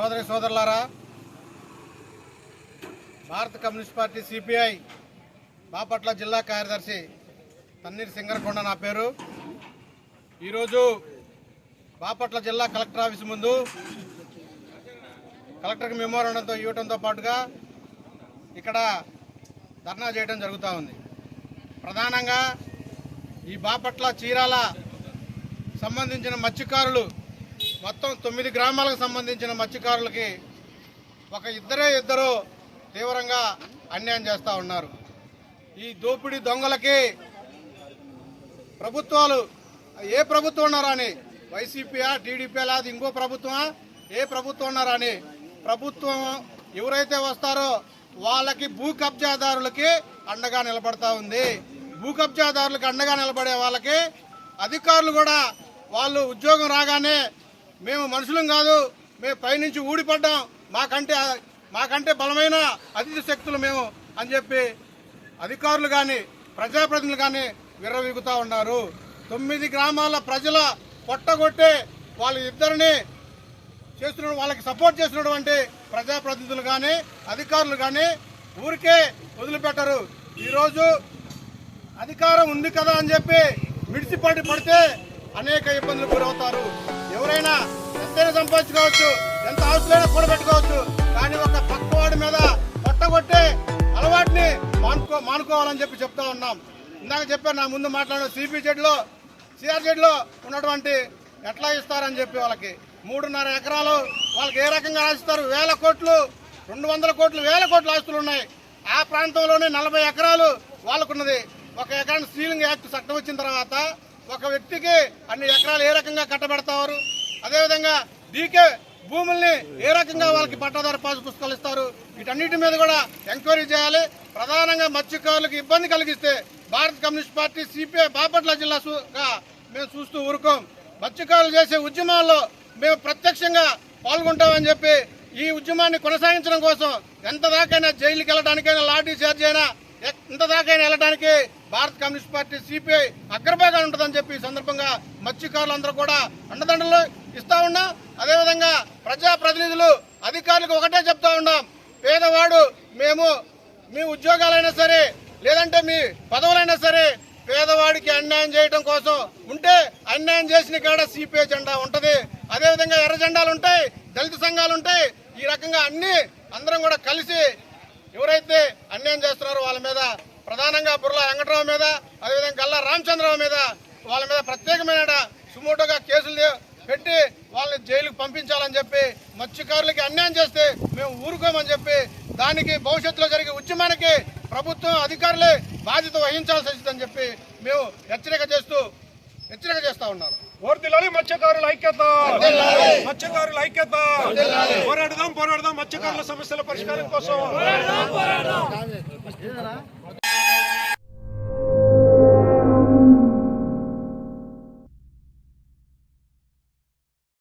సోదరి సోదరులారా భారత కమ్యూనిస్ట్ పార్టీ సిపిఐ బాపట్ల జిల్లా కార్యదర్శి తన్నీర్ సింగరకొండ నా పేరు. ఈరోజు బాపట్ల జిల్లా కలెక్టర్ ఆఫీస్ ముందు కలెక్టర్కి మెమోరాండంతో ఇవ్వడంతో పాటుగా ఇక్కడ ధర్నా చేయడం జరుగుతూ ఉంది. ప్రధానంగా ఈ బాపట్ల చీరాల సంబంధించిన మత్స్యకారులు మొత్తం తొమ్మిది గ్రామాలకు సంబంధించిన మత్స్యకారులకి ఒక ఇద్దరే ఇద్దరు తీవ్రంగా అన్యాయం చేస్తూ ఉన్నారు. ఈ దోపిడీ దొంగలకి ప్రభుత్వాలు ఏ ప్రభుత్వం ఉన్నారా అని? వైసీపీయా టీడీపీ లేదా ఇంకో ప్రభుత్వమా? ఏ ప్రభుత్వం ఉన్నారా అని? ప్రభుత్వం ఎవరైతే వస్తారో వాళ్ళకి భూ కబ్జాదారులకి అండగా నిలబడతా ఉంది. భూ కబ్జాదారులకు అండగా నిలబడే వాళ్ళకి అధికారులు కూడా వాళ్ళు ఉద్యోగం రాగానే మేము మనుషులం కాదు మేము పైనుంచి ఊడిపడ్డాం. మాకంటే మాకంటే బలమైన అతిథి శక్తులు మేము అని చెప్పి అధికారులు కానీ ప్రజాప్రతినిధులు కానీ విర్రవీగుతూ ఉన్నారు. తొమ్మిది గ్రామాల ప్రజల పొట్టగొట్టే వాళ్ళ ఇద్దరిని చేస్తున్న వాళ్ళకి సపోర్ట్ చేస్తున్నటువంటి ప్రజాప్రతినిధులు కానీ అధికారులు కానీ ఊరికే వదిలిపెట్టరు. ఈరోజు అధికారం ఉంది కదా అని చెప్పి మిడిసిపడి పడితే అనేక ఇబ్బందులు గురవుతారు. ఎవరైనా ఎంతైనా సంపాదించుకోవచ్చు ఎంత ఆస్తులైనా కూడబెట్టుకోవచ్చు కానీ ఒక పక్కవాడి మీద పట్టగొట్టే అలవాటుని మానుకో మానుకోవాలని చెప్పి చెప్తా ఉన్నాం. ఇందాక చెప్పాను నా ముందు మాట్లాడిన సిపి జెడ్లో సిఆర్ జెడ్లో ఉన్నటువంటి ఎట్లా ఇస్తారని చెప్పి వాళ్ళకి. మూడున్నర ఎకరాలు వాళ్ళకి ఏ రకంగా ఆశిస్తారు? వేల కోట్లు రెండు వందల కోట్లు వేల కోట్ల ఆస్తులు ఉన్నాయి. ఆ ప్రాంతంలోనే నలభై ఎకరాలు వాళ్ళకున్నది. ఒక ఎకరాన్ని సీలింగ్ యాక్ట్ చట్టం వచ్చిన తర్వాత ఒక వ్యక్తికి అన్ని ఎకరాలు ఏ రకంగా కట్టబెడతారు? అదేవిధంగా డీకే భూముల్ని ఏ రకంగా వాళ్ళకి పట్టాదారు పాసు పుస్తకాలు ఇస్తారు? వీటన్నిటి మీద కూడా ఎంక్వైరీ చేయాలి. ప్రధానంగా మత్స్యకారులకు ఇబ్బంది కలిగిస్తే భారత కమ్యూనిస్ట్ పార్టీ సిపిఐ బాపట్ల జిల్లాగా మేము చూస్తూ ఊరుకోం. మత్స్యకారులు చేసే ఉద్యమాల్లో మేము ప్రత్యక్షంగా పాల్గొంటామని చెప్పి ఈ ఉద్యమాన్ని కొనసాగించడం కోసం ఎంత దాకైనా జైలుకి వెళ్ళడానికైనా లాఠీ చార్జ్ అయినా ఎంత దాకైనా వెళ్ళడానికి భారత కమ్యూనిస్ట్ పార్టీ సిపిఐ అగ్రభాగా ఉంటుందని చెప్పి ఈ సందర్భంగా మత్స్యకారులందరూ కూడా అండదండలు ఇస్తా ఉన్నాం. అదేవిధంగా ప్రజాప్రతినిధులు అధికారులకు ఒకటే చెప్తా ఉన్నాం. పేదవాడు మేము మీ ఉద్యోగాలైనా సరే లేదంటే మీ పదవులైనా సరే పేదవాడికి అన్యాయం చేయడం కోసం ఉంటే అన్యాయం చేసిన కాడ సిపిఐ జెండా ఉంటుంది. అదేవిధంగా ఎర్ర జెండాలు ఉంటాయి దళిత సంఘాలు ఉంటాయి. ఈ రకంగా అన్ని అందరం కూడా కలిసి ఎవరైతే అన్యాయం చేస్తున్నారో వాళ్ళ మీద ప్రధానంగా బుర్లా వెంకటరావు మీద అదేవిధంగా గల్లా రామచంద్రరావు మీద వాళ్ళ మీద ప్రత్యేకమైన సుమోటోగా కేసులు పెట్టి వాళ్ళని జైలుకు పంపించాలని చెప్పి మత్స్యకారులకి అన్యాయం చేస్తే మేము ఊరుకోమని చెప్పి దానికి భవిష్యత్తులో జరిగే ఉద్యమానికి ప్రభుత్వం అధికారులే బాధ్యత వహించాల్సి వచ్చిందని చెప్పి మేము హెచ్చరిక చేస్తూ హెచ్చరిక చేస్తా ఉన్నాను వర్దిలాలి మత్స్యకారుల ఐక్యత. మత్స్యకారుల ఐక్యత. పోరాడదాం పోరాడదాం మత్స్యకారుల సమస్యల పరిష్కారం కోసం.